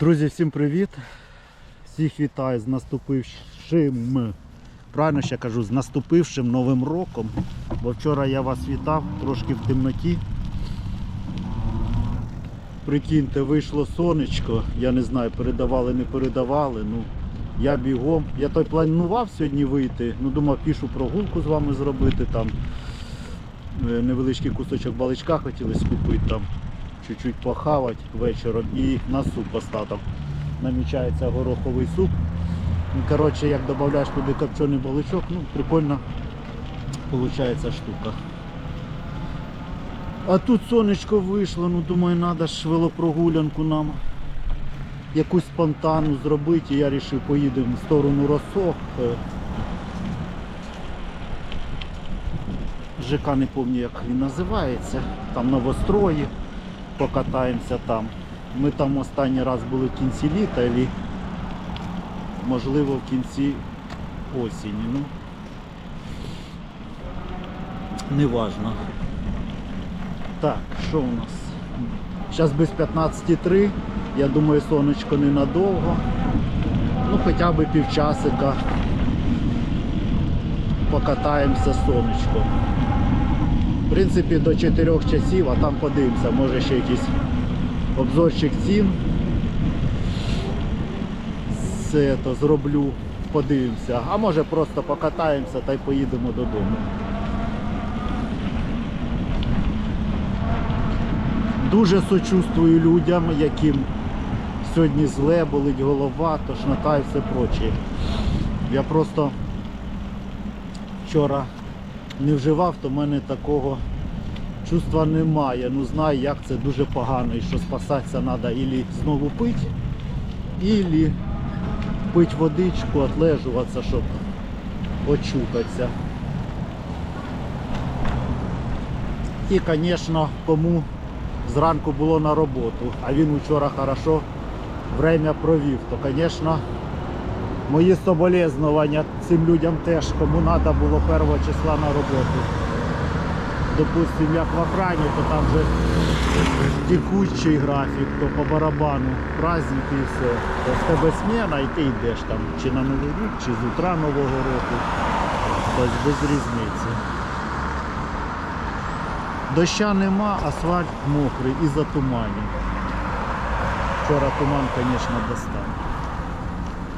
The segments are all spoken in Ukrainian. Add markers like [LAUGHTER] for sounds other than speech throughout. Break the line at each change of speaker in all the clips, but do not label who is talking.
Друзі, всім привіт! Всіх вітаю з наступившим. Правильно ще кажу, з наступившим новим роком. Бо вчора я вас вітав трошки в темноті. Прикиньте, вийшло сонечко. Я не знаю, передавали, не передавали. Ну, я бігом. Я той планував сьогодні вийти. Ну, думав, пішу прогулку з вами зробити там. Е, Невеличкий кусочок баличка хотілося купити там чуть-чуть похавати вечором і на суп поставив. Намічається гороховий суп. Ну, коротше, як додаєш туди копчений баличок, ну прикольно виходить штука. А тут сонечко вийшло, ну думаю, треба ж велопрогулянку нам якусь спонтанну зробити. І я вирішив поїдемо в сторону Росох. Е, ЖК не пам'ятаю, як він називається. Там новострої покатаємося там. Ми там останній раз були в кінці літа, і можливо в кінці осені. Ну, неважно. Так, що у нас? Зараз без 15.3. Я думаю, сонечко ненадовго. Ну хоча б півчасика покатаємося сонечком. В принципі, до 4 часів, а там подивимося, може ще якийсь обзорчик цін. Все то зроблю, подивимося. А може просто покатаємося та й поїдемо додому. Дуже сочувствую людям, яким сьогодні зле, болить голова, тошнота і все проче. Я просто вчора не вживав, то в мене такого чувства немає. Ну знаю, як це дуже погано і що спасатися треба ілі знову пити, ілі пити водичку, отлежуватися, щоб очухатися. І, звісно, кому зранку було на роботу, а він вчора хорошо время провів, то, звісно, Мої соболезновання цим людям теж, кому треба було 1 числа на роботу. Допустим, як в охрані, то там вже текучий графік, то по барабану праздники і все. То в тебе смена і ти йдеш там чи на Новий рік, чи з утра Нового року. Тобто без різниці. Доща нема, асфальт мокрий і затуманів. Вчора туман, звісно, достав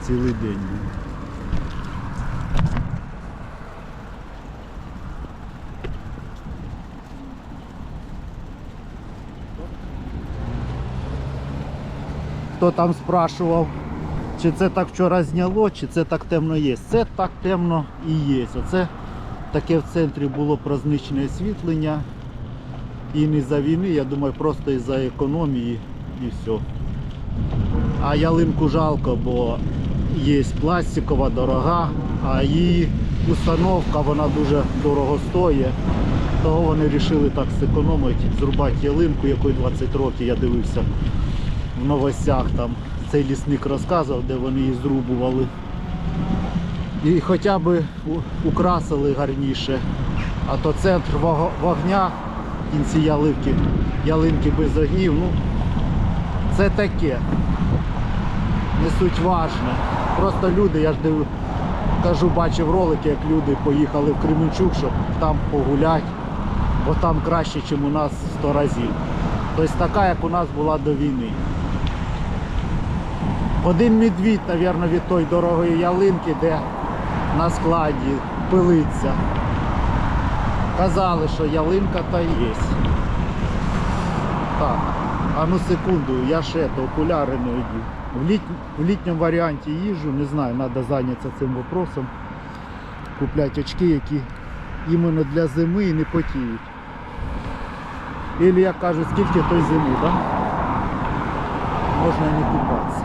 цілий день. Хто там спрашував, чи це так вчора зняло, чи це так темно є. Це так темно і є. Оце таке в центрі було праздничне освітлення. І не за війни, я думаю, просто із-за економії і все. А ялинку жалко, бо є пластикова, дорога, а її установка вона дуже дорого стоїть. Того вони вирішили так зекономити, зрубати ялинку, якої 20 років я дивився в новостях. Там цей лісник розказував, де вони її зрубували. І хоча б украсили гарніше. А то центр вогня в кінці ялинки, ялинки без огнів, ну це таке не суть важне. Просто люди, я ж див, кажу, бачив ролики, як люди поїхали в Кременчук, щоб там погуляти, бо там краще, ніж у нас в 100 разів. Тобто така, як у нас була до війни. Один медвідь, мабуть, від тої дорогої ялинки, де на складі пилиться. Казали, що ялинка та є. Так, а ну секунду, я ще то окуляри не йду. В, літ... в літньому варіанті їжу, не знаю, треба зайнятися цим вопросом. Купляти очки, які іменно для зими і не потіють. Ілі, як кажуть, скільки той зими, да? можна не купатися.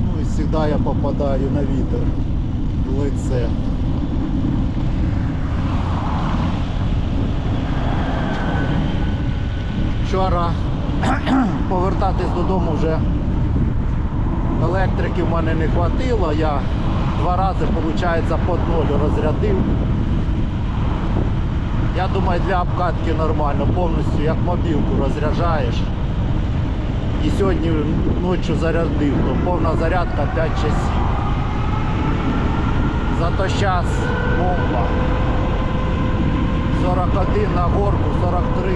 Ну и всегда я попадаю на вітер в лице. Вчора [CLEARS THROAT] повертатись додому вже Електрики в мене не хватило, я два рази, виходить, по ноль розрядив. Я думаю, для обкатки нормально, повністю як мобілку розряджаєш. І сьогодні ночі зарядив, то повна зарядка 5 часів. Зато зараз бомба. 41 на горку, 43.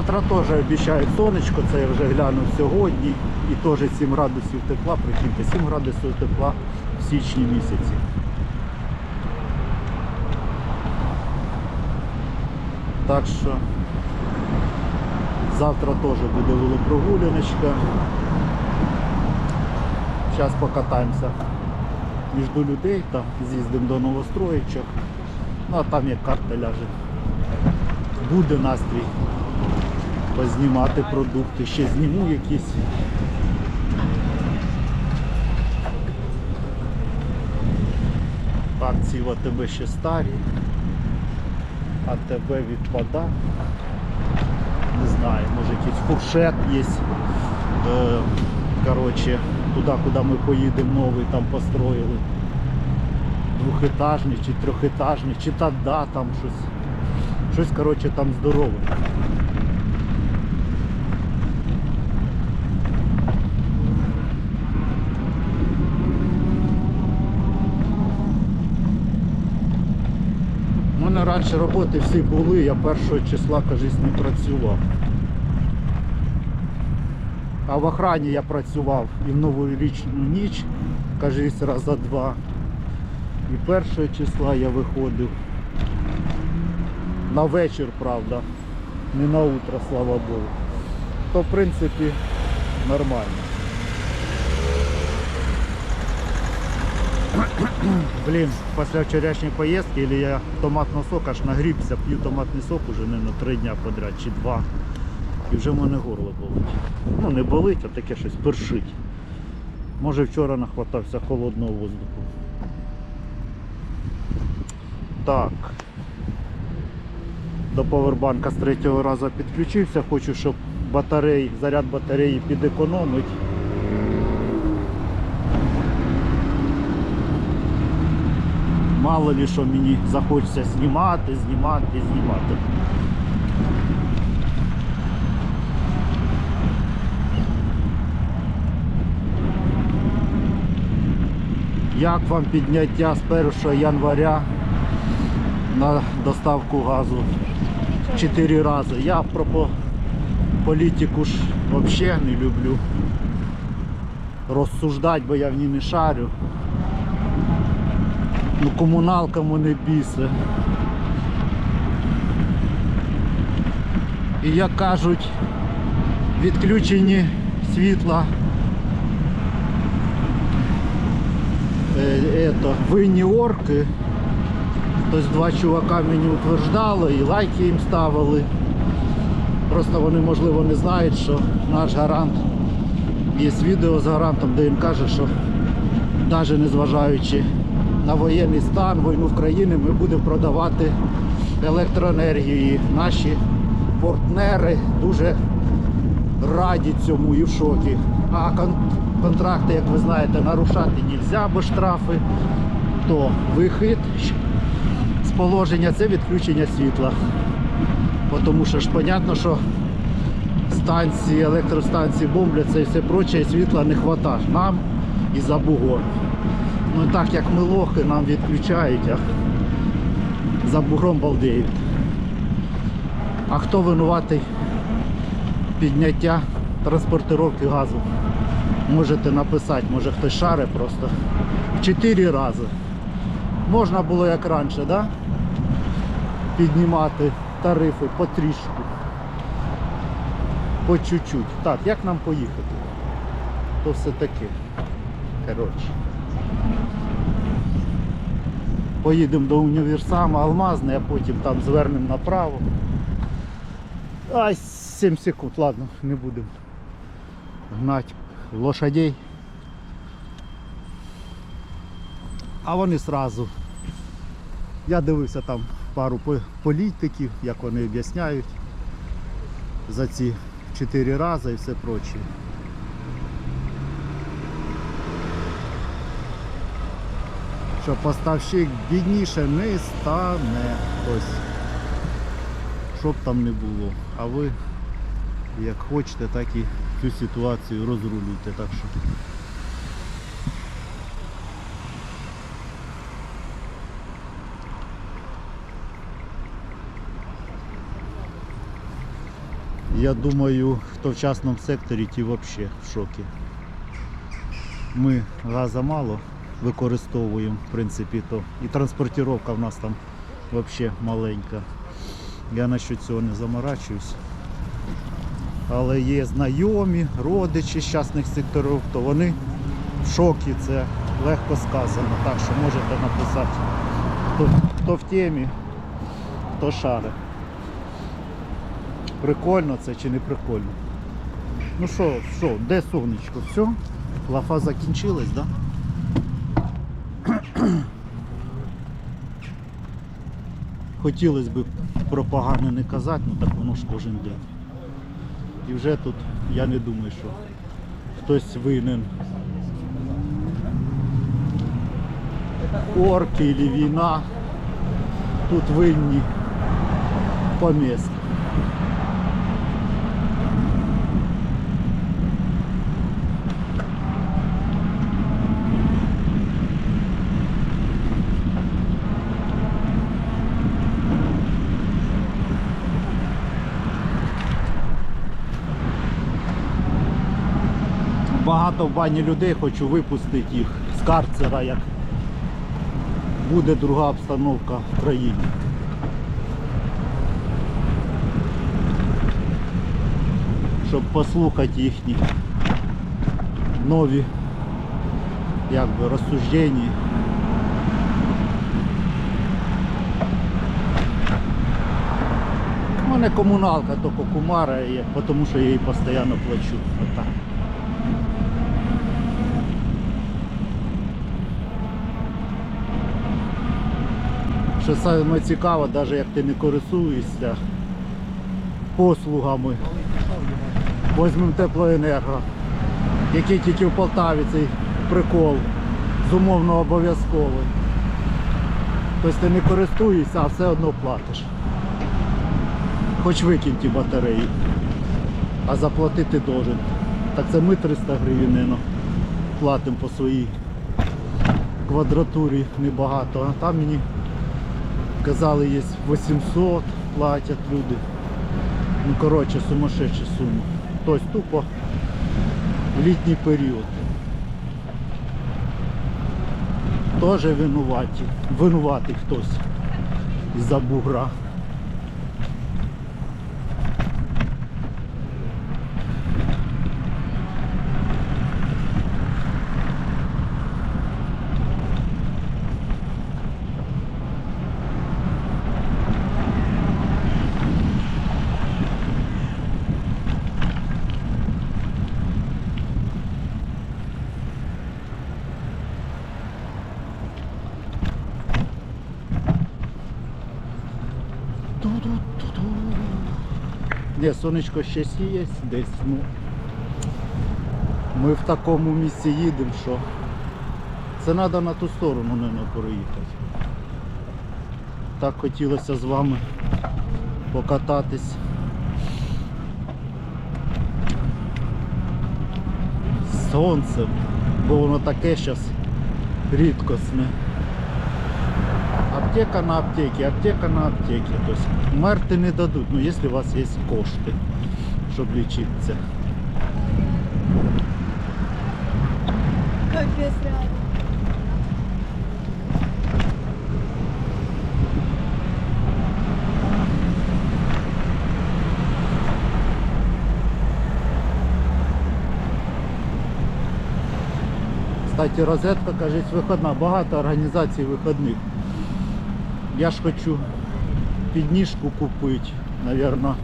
Завтра теж обіцяють сонечко, це я вже глянув сьогодні. І теж 7 градусів тепла, прикиньте, 7 градусів тепла в січні місяці. Так що завтра теж буде велопрогуляночка. Зараз покатаємося між людей, там з'їздимо до новостроїчок. Ну а там як карта ляже. Буде настрій познімати продукти, ще зніму якісь. Акції в АТБ ще старі. АТБ відпада. Не знаю, може якийсь фуршет є. Е, коротше, туди, куди ми поїдемо, новий там построїли. Двохетажний чи трьохетажний, чи та да, там щось. Щось, коротше, там здорове. Мене раніше роботи всі були, я першого числа, кажись, не працював. А в охрані я працював і в новорічну ніч, кажись, раза два. І першого числа я виходив. На вечір, правда. Не на утро, слава Богу. То в принципі нормально. Блін, після вчорашньої поїздки или я томатного сока аж нагрібся, п'ю томатний сок уже на три дня подряд чи два. І вже в мене горло болить. Ну не болить, а таке щось першить. Може вчора нахватався холодного воздуху. Так. До повербанка з третього разу підключився, хочу, щоб батарей, заряд батареї підекономить. Мало ли що мені захочеться знімати, знімати, знімати. Як вам підняття з 1 января на доставку газу 4 рази? Я про політику ж взагалі не люблю розсуждати, бо я в ній не шарю. Ну комуналка мене бісе. І як кажуть, відключені світла. Е, ето, винні орки. Тобто два чувака мені утверждали і лайки їм ставили. Просто вони можливо не знають, що наш гарант є відео з гарантом, де він каже, що навіть незважаючи на воєнний стан, війну в країні, ми будемо продавати електроенергію. Наші партнери дуже раді цьому і в шокі. А кон- контракти, як ви знаєте, нарушати не можна, бо штрафи, то вихід з положення це відключення світла. Тому що ж понятно, що станції, електростанції бомбляться і все проче, і світла не вистачає нам і за бугор. Ну так як ми лохи, нам відключають, а за бугром балдеють. А хто винуватий підняття транспортировки газу? Можете написати, може хтось шаре просто. 4 рази. Можна було як раніше, да? піднімати тарифи потрішку. По чуть-чуть. Так, як нам поїхати? То все таки. Коротше. Поїдемо до універсама Алмазний, а потім там звернемо направо. Ай, 7 секунд, ладно, не будемо гнати лошадей. А вони сразу. Я дивився там пару політиків, як вони об'ясняють за ці 4 рази і все проче. Що поставщик бідніше не стане. Ось. Щоб там не було. А ви як хочете, так і цю ситуацію розрулюйте. Так що Я думаю, хто в частному секторі, ті взагалі в шокі. Ми газа мало використовуємо, в принципі, то і транспортировка в нас там взагалі маленька. Я насчет цього не заморачуюсь. Але є знайомі, родичі з частних секторів, то вони в шокі, це легко сказано. Так що можете написати, хто, хто в темі, хто шаре. Прикольно це чи не прикольно. Ну що, що, де сонечко? Все? Лафа закінчилась, так? Да? Хотілося б про погане не казати, ну так воно ж кожен день. І вже тут я не думаю, що хтось винен. Орки або війна. Тут винні поміст. Багато в бані людей хочу випустити їх з карцера, як буде друга обстановка в країні. Щоб послухати їхні нові як би, розсуждення. У мене комуналка тільки кумара, є, тому що я її постійно плачу. Що саме цікаво, навіть як ти не користуєшся послугами. Возьмемо теплоенерго, який тільки в Полтаві цей прикол з умовно обов'язковий. Тобто ти не користуєшся, а все одно платиш. Хоч викинь ті батареї, а заплатити должен. Так це ми 300 гривень платимо по своїй квадратурі небагато, а там мені казали є 800 платять люди. Ну коротше сумасшедша сума. Тобто тупо літній період. Теж винуваті. Винуватий хтось із-за бугра. Ні, сонечко ще сіє десь. Ну, ми в такому місці їдемо, що це треба на ту сторону, мабуть, проїхати. Так хотілося з вами покататись. Сонцем, бо воно таке зараз рідкісне. Аптека на аптеке, аптека на аптеке. То есть мерти не дадуть, ну если у вас есть кошти, щоб лічитися.
Капец, реально.
Кстати, Кстати, розетка, кажуть, виходна. Багато організацій виходних. Я ж хочу підніжку купити, навірно,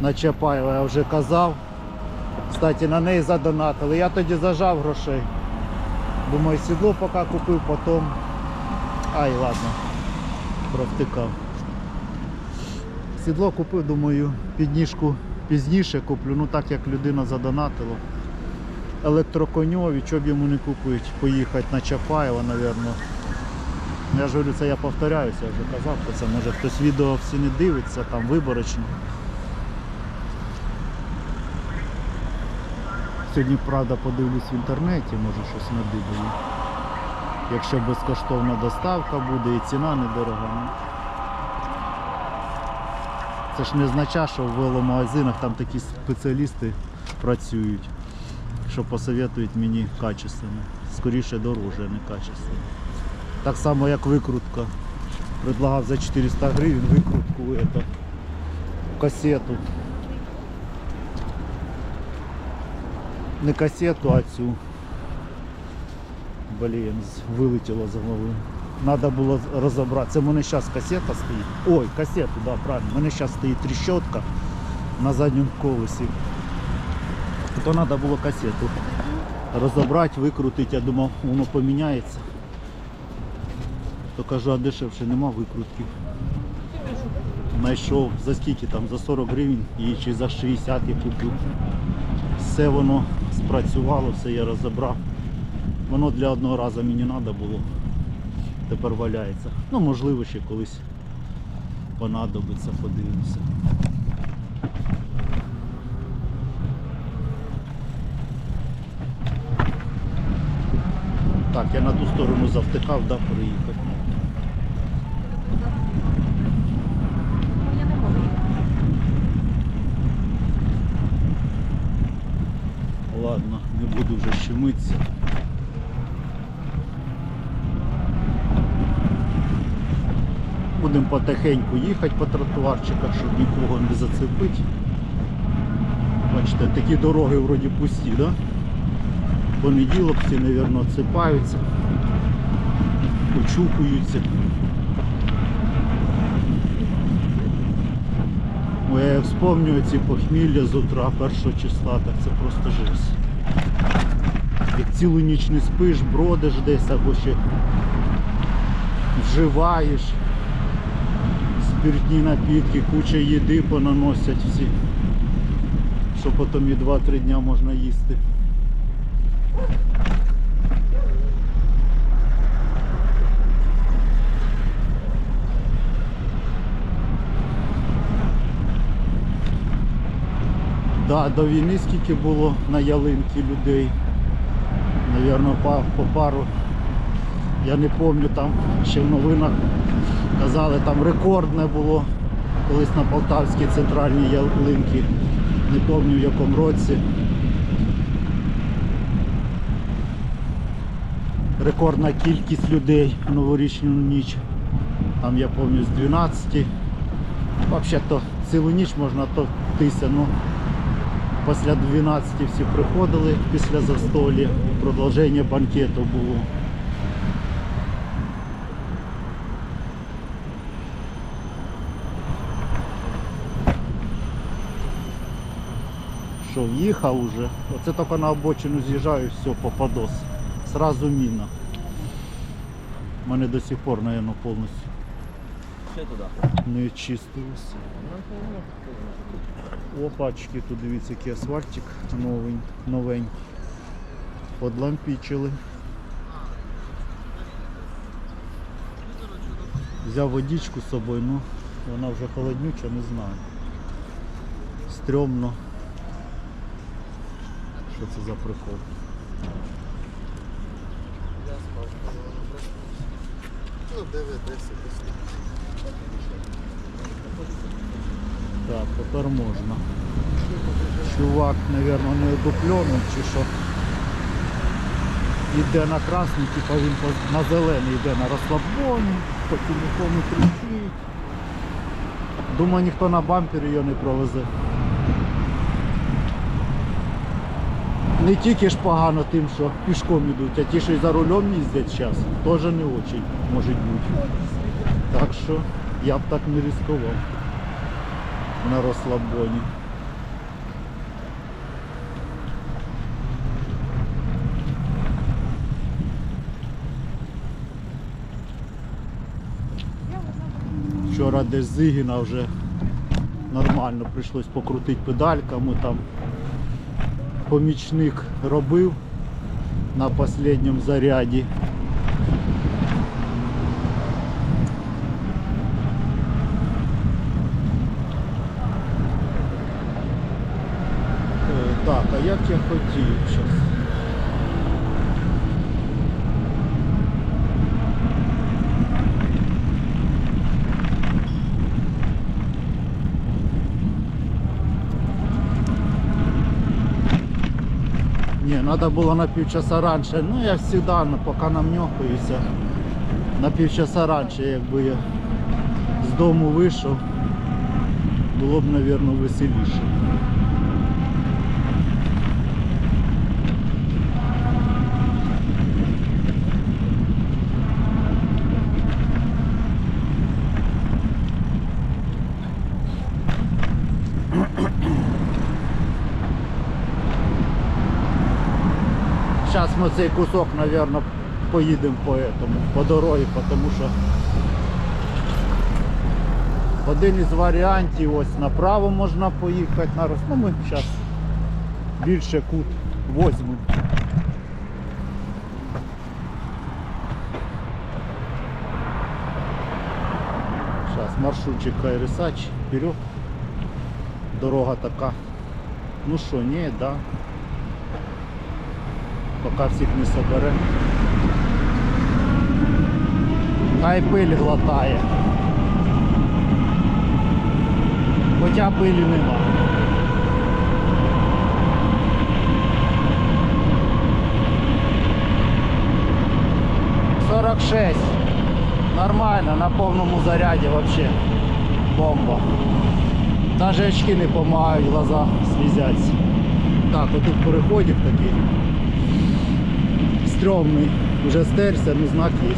на Чапаєва, я вже казав. Кстати, на неї задонатили. Я тоді зажав грошей. Думаю, сідло поки купив, потім. Ай, ладно, провтикав. Сідло купив, думаю, підніжку пізніше куплю, ну так як людина задонатила. Електроконьові, що б йому не купити, поїхати на Чапаєва, напевно. Я ж говорю, це я повторяюся, я вже казав про це, може хтось відео всі не дивиться, там виборочно. Сьогодні, правда, подивлюсь в інтернеті, може щось надибаю. Якщо безкоштовна доставка буде і ціна недорога. ну. Це ж не означає, що в веломагазинах там такі спеціалісти працюють, що посоветують мені качественно. Скоріше дороже, а не качественно. Так само як викрутка. Предлагав за 400 гривень викрутку это, касету. Не касету, а цю. Блін, вилетіло з голови. Треба було розібрати. Це в мене зараз касета стоїть. Ой, касету, да, правильно. У мене зараз стоїть тріщотка на задньому колесі. То треба було касету розібрати, викрутити. Я думав, воно поміняється. То кажу, а дешевше нема викрутки. Знайшов за скільки там, за 40 гривень і чи за 60 я купив. Все воно спрацювало, все я розібрав. Воно для одного разу мені треба було. Тепер валяється. Ну, можливо, ще колись понадобиться, подивимося. Так, я на ту сторону завтикав, да, переїхати.
Я не можу.
Вже щемитися. Будемо потихеньку їхати по тротуарчиках, щоб нікого не зацепити. Бачите, такі дороги вроді пусті, да? Понеділок всі, мабуть, отсипаються, очухуються. Ой, я вспомню ці похмілля з утра першого числа, так це просто жесть. Як цілу ніч не спиш, бродиш десь або ще вживаєш. Спиртні напітки, куча їди понаносять всі. Що потім і 2-3 дня можна їсти. Да, до війни скільки було на ялинки людей. Навірно, по, по пару. Я не пам'ятаю, там ще в новинах казали, там рекордне було колись на Полтавській центральній ялинки. Не пам'ятаю в якому році. Рекордна кількість людей в новорічну ніч. Там я пам'ятаю з 12. Взагалі то цілу ніч можна то тися, ну Після 12 всі приходили після застолі, продовження банкету було. Що, в'їхав уже? Оце тільки на обочину з'їжджаю, все, попадос. Сразу міна. У мене до сих пор, мабуть, повністю
Ще туди.
не чистилося. Опачки, тут дивіться, який асфальтик новий, новенький. Подлампічили. Взяв водичку з собою, ну вона вже холоднюча, не знаю. Стрьомно. Що це за прикол?
Ну, 9-10
Так, тепер можна. Чувак, мабуть, не одуплений чи що. Йде на красний, типа він на зелений йде на розслабоні, по телефону кричить. Думаю, ніхто на бампері його не провезе. Не тільки ж погано тим, що пішком йдуть, а ті, що й за рулем їздять зараз, теж не очень може бути. Так що я б так не ризикував на розслабоні. Вчора десь Зигіна вже нормально прийшлось покрутити педальками там. Помічник робив на останньому заряді. Е, Так, а як я хотів зараз? Не, надо было на півчаса раніше. Ну я завжди, ну, поки намньохаюся, на півчаса раніше, якби я з дому вийшов, було б, мабуть, веселіше. Зараз ми цей кусок, мабуть, поїдемо по этому, по дорозі, тому що один із варіантів ось направо можна поїхати на роз. Ну ми зараз більше кут возьмемо. Зараз маршрутчик Кайрисач, вперед. Дорога така. Ну що, ні, да. Поки всіх не собере. Хай пиль глотає. Хоча пилі нема. Сорок шесть. Нормально, на повному заряді вообще. Бомба. Даже очки не помагають, глаза слізяться. Так, отут переходик такий. Стрьомний. Вже стерся, ну знак є.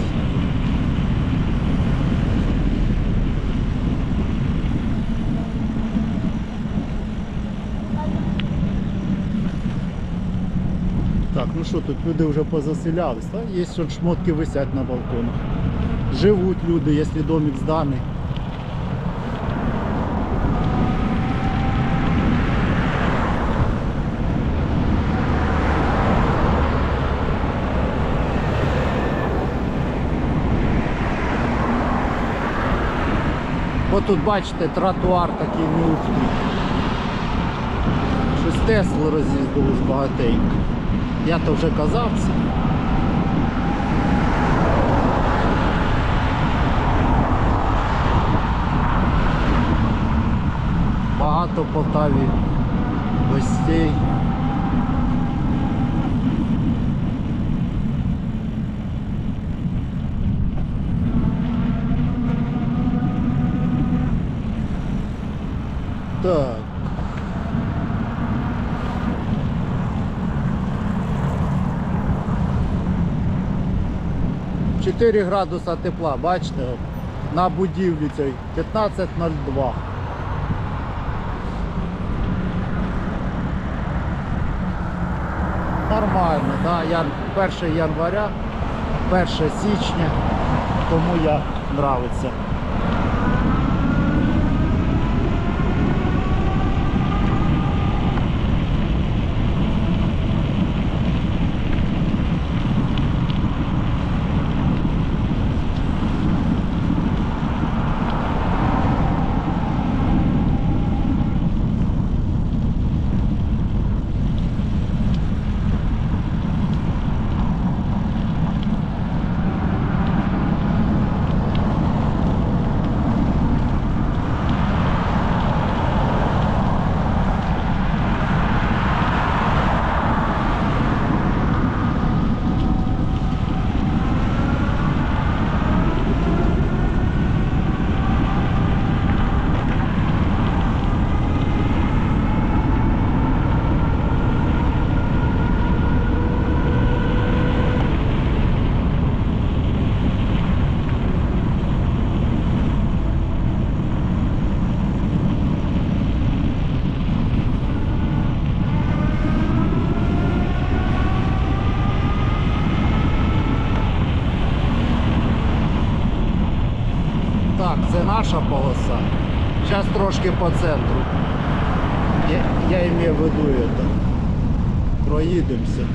Так, ну що, тут люди вже позаселялись, та? є що шмотки висять на балконах. Живуть люди, якщо домик зданий. Тут бачите, тротуар такий неухтий. Щось Тесли роз'їздили багатенько. Я то вже казав це. Багато Полтаві гостей. Так. Чотири градуса тепла, бачите, на будівлі цій 15.02. Нормально, да, ян, 1 января, 1 січня, тому я нравиться. Це наша полоса. Зараз трошки по центру. Я, я имею в виду это. Проїдемося.